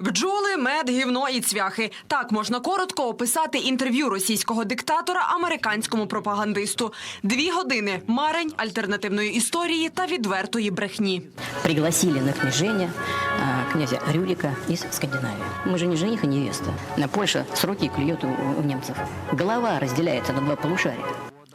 Бджоли, мед, гівно і цвяхи. Так можна коротко описати інтерв'ю російського диктатора американському пропагандисту. Дві години марень альтернативної історії та відвертої брехні. пригласили на княжение а, князя Рюрика из Скандинавии. Мы же не жених и невеста. На Польша сроки клюет у, немцев. Голова разделяется на два полушария.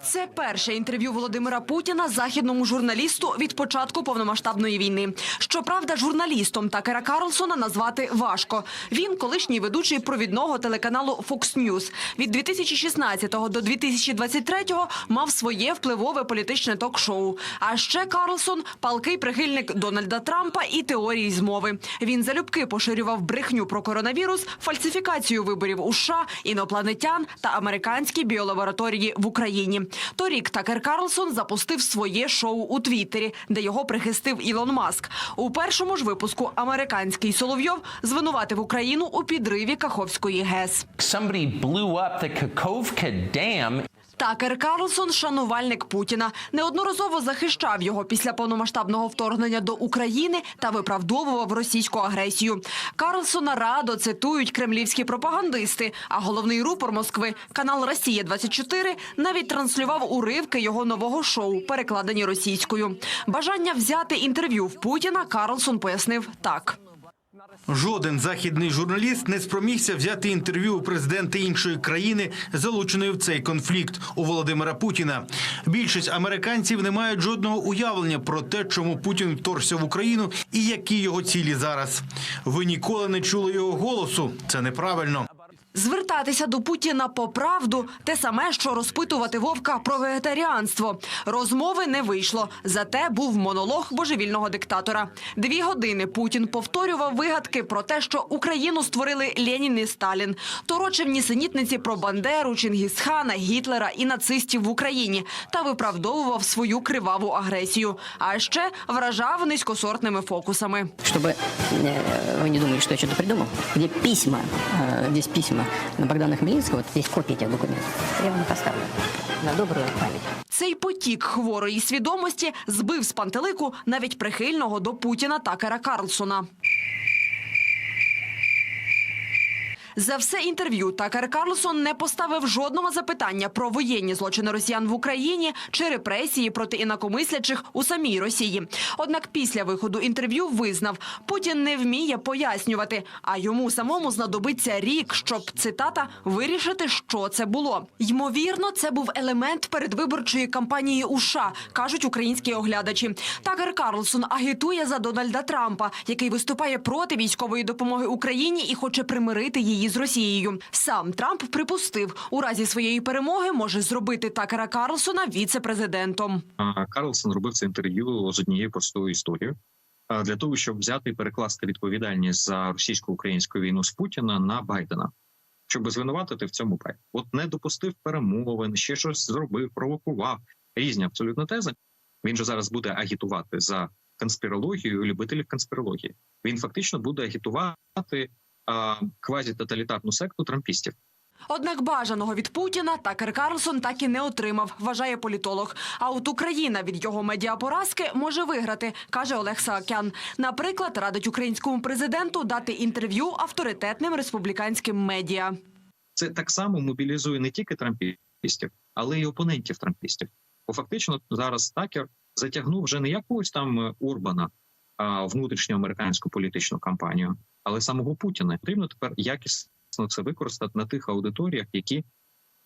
Це перше інтерв'ю Володимира Путіна західному журналісту від початку повномасштабної війни. Щоправда, журналістом Такера Карлсона назвати важко. Він колишній ведучий провідного телеканалу Fox News. Від 2016 до 2023 мав своє впливове політичне ток-шоу. А ще Карлсон – палкий прихильник Дональда Трампа і теорії змови. Він залюбки поширював брехню про коронавірус, фальсифікацію виборів у США, інопланетян та американські біолабораторії в Україні. Торік Такер Карлсон запустив своє шоу у Твіттері, де його прихистив Ілон Маск. У першому ж випуску американський Соловйов звинуватив Україну у підриві Каховської ГЕС. somebody blew up the Kakovka Dam Такер Карлсон – шанувальник Путіна. Неодноразово захищав його після повномасштабного вторгнення до України та виправдовував російську агресію. Карлсона радо цитують кремлівські пропагандисти, а головний рупор Москви, канал «Росія-24», навіть транслював уривки його нового шоу, перекладені російською. Бажання взяти інтерв'ю в Путіна Карлсон пояснив так. Жоден західний журналіст не спромігся взяти інтерв'ю у президента іншої країни, залученої в цей конфлікт у Володимира Путіна. Більшість американців не мають жодного уявлення про те, чому Путін вторгся в Україну і які його цілі зараз. Ви ніколи не чули його голосу. Це неправильно. Звертатися до Путіна по правду те саме, що розпитувати вовка про вегетаріанство. Розмови не вийшло. Зате був монолог божевільного диктатора. Дві години Путін повторював вигадки про те, що Україну створили Ленін і Сталін. Торочив нісенітниці про Бандеру, Чингісхана, Гітлера і нацистів в Україні та виправдовував свою криваву агресію. А ще вражав низькосортними фокусами. Чтобы э, вы не думали, что я что-то придумал. Где письма, э, здесь письма на Богдана Хмельницкого, вот есть копия этих документов. Я вам их оставлю на добрую память. Цей потік хворої свідомості збив з пантелику навіть прихильного до Путіна Такера Карлсона. За все інтерв'ю Такер Карлсон не поставив жодного запитання про воєнні злочини росіян в Україні чи репресії проти інакомислячих у самій Росії. Однак після виходу інтерв'ю визнав, Путін не вміє пояснювати, а йому самому знадобиться рік, щоб цитата вирішити, що це було. Ймовірно, це був елемент передвиборчої кампанії у США, кажуть українські оглядачі. Такер Карлсон агітує за Дональда Трампа, який виступає проти військової допомоги Україні і хоче примирити її з Росією. Сам Трамп припустив, у разі своєї перемоги може зробити Такера Карлсона віце-президентом. Карлсон робив це інтерв'ю з однією простою історією для того, щоб взяти і перекласти відповідальність за російсько-українську війну з Путіна на Байдена, щоб звинуватити в цьому Байдена. От не допустив перемовин, ще щось зробив, провокував різні абсолютно тези. Він же зараз буде агітувати за конспірологію любителів конспірології. Він фактично буде агітувати квазітоталітарну секту трампістів. Однак бажаного від Путіна Такер Карлсон так і не отримав, вважає політолог. А от Україна від його медіапоразки може виграти, каже Олег Саакян. Наприклад, радить українському президенту дати інтерв'ю авторитетним республіканським медіа. це так само мобілізує не тільки трампістів, але й опонентів трампістів. Бо фактично зараз Такер затягнув вже не якогось там е, Урбана, а внутрішню американську політичну кампанію, але самого Путіна. Потрібно тепер якісно це використати на тих аудиторіях, які,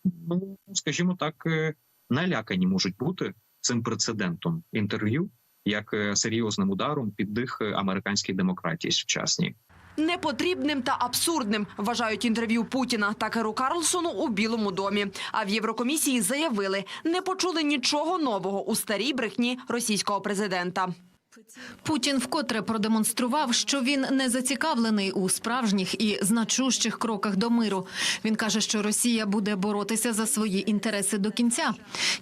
ну скажімо так, е, налякані можуть бути цим прецедентом інтерв'ю як е, серйозним ударом під дих американській демократії сучасній. Непотрібним та абсурдним вважають інтерв'ю Путіна Такеру Карлсону у Білому домі. А в Єврокомісії заявили, не почули нічого нового у старій брехні російського президента. Путін вкотре продемонстрував, що він не зацікавлений у справжніх і значущих кроках до миру. Він каже, що Росія буде боротися за свої інтереси до кінця.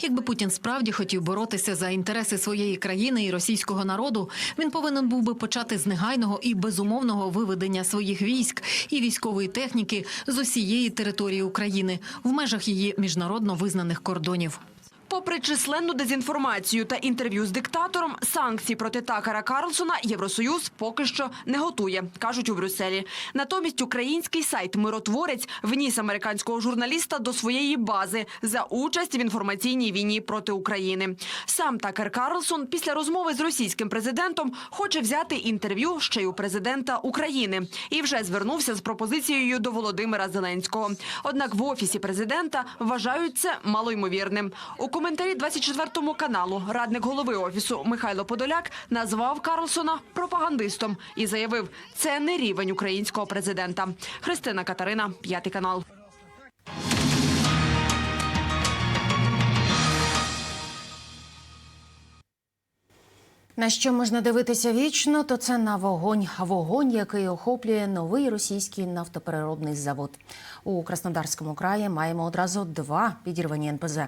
Якби Путін справді хотів боротися за інтереси своєї країни і російського народу, він повинен був би почати з негайного і безумовного виведення своїх військ і військової техніки з усієї території України в межах її міжнародно визнаних кордонів. Попри численну дезінформацію та інтерв'ю з диктатором, санкцій проти Такера Карлсона Євросоюз поки що не готує, кажуть у Брюсселі. Натомість український сайт Миротворець вніс американського журналіста до своєї бази за участь в інформаційній війні проти України. Сам Такер Карлсон після розмови з російським президентом хоче взяти інтерв'ю ще й у президента України і вже звернувся з пропозицією до Володимира Зеленського. Однак в офісі президента вважають це малоймовірним. У коментарі 24 каналу радник голови офісу Михайло Подоляк назвав Карлсона пропагандистом і заявив, це не рівень українського президента. Христина Катерина, п'ятий канал. На що можна дивитися вічно, то це на вогонь. Вогонь, який охоплює новий російський нафтопереробний завод. У Краснодарському краї маємо одразу два підірвані НПЗ.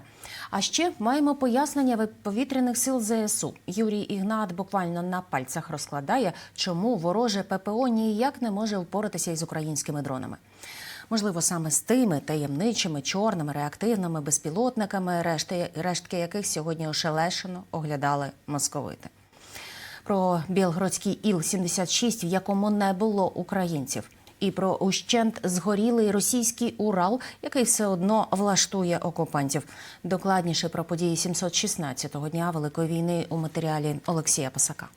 А ще маємо пояснення повітряних сил ЗСУ. Юрій Ігнат буквально на пальцях розкладає, чому вороже ППО ніяк не може впоратися із українськими дронами. Можливо, саме з тими таємничими, чорними, реактивними безпілотниками, решти, рештки яких сьогодні ошелешено оглядали московити. Про Білгородський Іл-76, в якому не було українців, і про ущент згорілий російський Урал, який все одно влаштує окупантів. Докладніше про події 716-го дня Великої війни у матеріалі Олексія Пасака.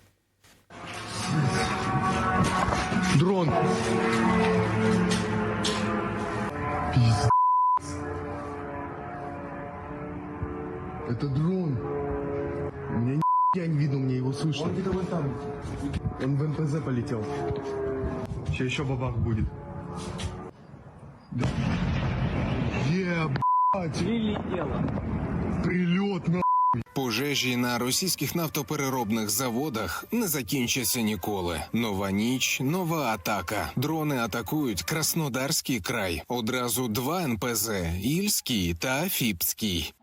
Дрон. Это дрон. Я не видно, мне его слышно. Он где-то вот там. Он в НПЗ полетел. Сейчас еще бабах будет. Да. Ебать. Прилетело. Прилет на. Пожежі на російських нафтопереробних заводах не закінчаться ніколи. Нова ніч, нова атака. Дрони атакують Краснодарський край. Одразу два НПЗ Ільський та Фіпський.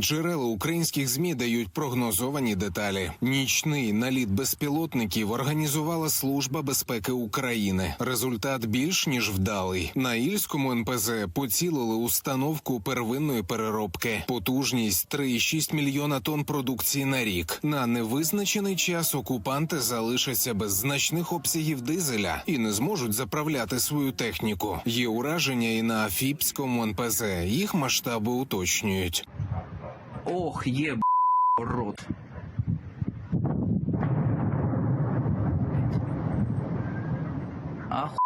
Джерела українських змі дають прогнозовані деталі. Нічний наліт безпілотників організувала служба безпеки України. Результат більш ніж вдалий. На ільському НПЗ поцілили установку первинної переробки. Потужність 3,6 мільйона тонн продукції на рік. На невизначений час окупанти залишаться без значних обсягів дизеля і не зможуть заправляти свою техніку. Є ураження і на Фіпському НПЗ. Їх масштаби уточнюють. Ох, є рот. Ах,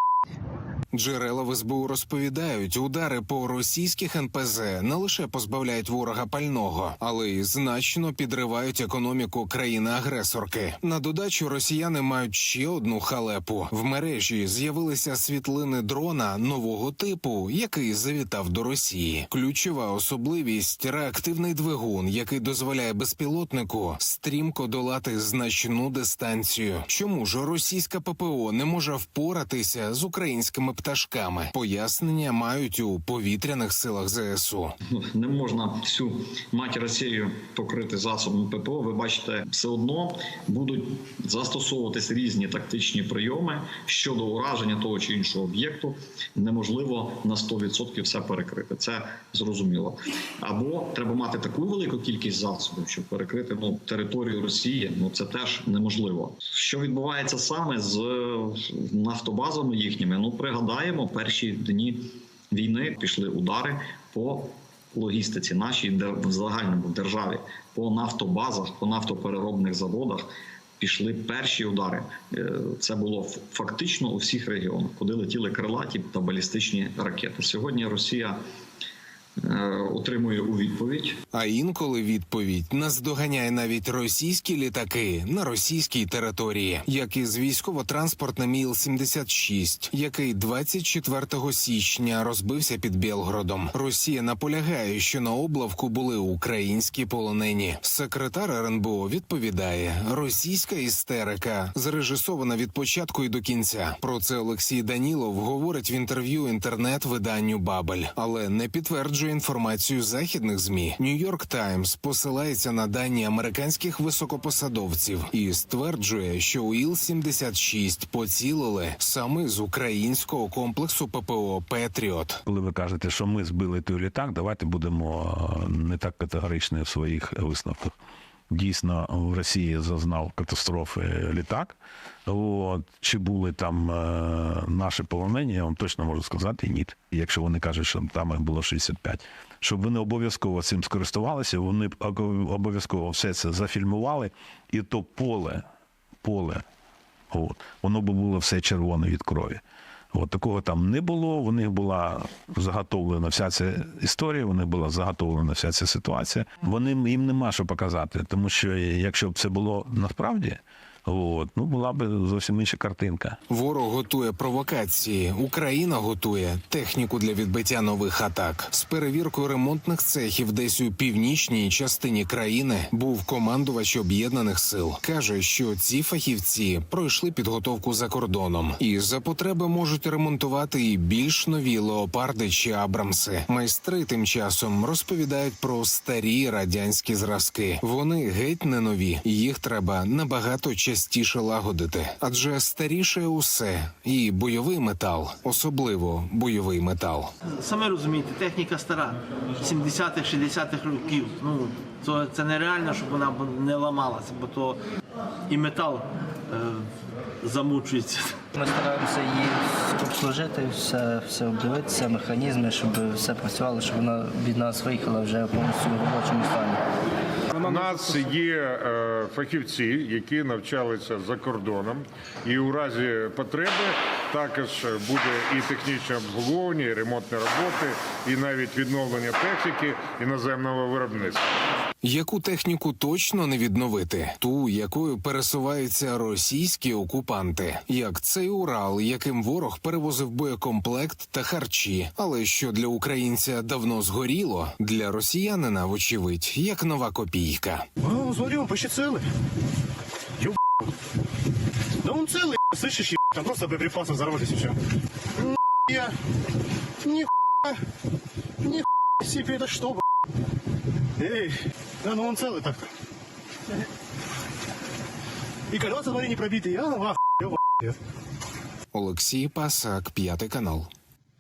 Джерела в СБУ розповідають, удари по російських НПЗ не лише позбавляють ворога пального, але й значно підривають економіку країни-агресорки. На додачу росіяни мають ще одну халепу. В мережі з'явилися світлини дрона нового типу, який завітав до Росії. Ключова особливість реактивний двигун, який дозволяє безпілотнику стрімко долати значну дистанцію. Чому ж російська ППО не може впоратися з українськими пташками? Пояснення мають у повітряних силах ЗСУ. Не можна всю матір Росію покрити засобами ППО. Ви бачите, все одно будуть застосовуватись різні тактичні прийоми щодо ураження того чи іншого об'єкту. Неможливо на 100% все перекрити. Це зрозуміло. Або треба мати таку велику кількість засобів, щоб перекрити ну територію Росії. Ну це теж неможливо. Що відбувається саме з нафтобазами їхніми? Ну пригадаємо перші дні війни пішли удари по логістиці нашій в загальному державі по нафтобазах, по нафтопереробних заводах. Пішли перші удари. Е, Це було фактично у всіх регіонах, куди летіли крилаті та балістичні ракети. Сьогодні Росія отримує у відповідь А інколи відповідь наздоганяє навіть російські літаки на російській території, як і з військово-транспортним Іл-76, який 24 січня розбився під Білгородом. Росія наполягає, що на облавку були українські полонені. Секретар РНБО відповідає: російська істерика зрежисована від початку і до кінця. Про це Олексій Данілов говорить в інтерв'ю інтернет-виданню Бабель, але не підтверджує підтверджує інформацію західних змі. Нью-Йорк Таймс посилається на дані американських високопосадовців і стверджує, що у Іл-76 поцілили саме з українського комплексу ППО Петріот. Коли ви кажете, що ми збили той літак, давайте будемо е, не так категоричні в своїх висновках. Дійсно, в Росії зазнав катастрофи літак. От. Чи були там е, наші полонені, я вам точно можу сказати, ні. Якщо вони кажуть, що там їх було 65. Щоб вони обов'язково цим скористувалися, вони обов'язково все це зафільмували, і то поле, поле, от, воно б було все червоне від крові. От такого там не було. У них була заготовлена вся ця історія. У них була заготовлена вся ця ситуація. Вони їм нема що показати, тому що якщо б це було насправді, от, ну була б зовсім інша картинка. Ворог готує провокації. Україна готує техніку для відбиття нових атак. З перевіркою ремонтних цехів десь у північній частині країни був командувач об'єднаних сил. каже, що ці фахівці пройшли підготовку за кордоном і за потреби можуть ремонтувати і більш нові леопарди чи абрамси. Майстри тим часом розповідають про старі радянські зразки. Вони геть не нові. Їх треба набагато частіше лагодити, адже старіше усе, і бойовий метал, особливо бойовий метал. Саме розумієте, техніка стара, 70-х, 60-х років. Ну то це нереально, щоб вона не ламалася, бо то і метал е, замучується. Ми стараємося її обслужити, все, все обдивитися, механізми, щоб все працювало, щоб вона від нас виїхала вже повністю в робочому стані. У нас є е, фахівці, які навчалися за кордоном, і у разі потреби також буде і технічне обслуговування, і ремонтні роботи, і навіть відновлення техніки іноземного виробництва. Яку техніку точно не відновити? Ту, якою пересуваються російські окупанти, як цей Урал, яким ворог перевозив боєкомплект та харчі, але що для українця давно згоріло, для росіянина, вочевидь, як нова копійка. А, смотри, он почти целый. Ёб... Да он целый, слышишь, еб... там просто боеприпасы взорвались и все. Я... Нихуя... Нихуя себе, это что, б***ь? Эй, да ну он целый так-то. И колеса, смотри, не пробитые, а, вах, ёб... Олексій Пасак, п'ятий канал.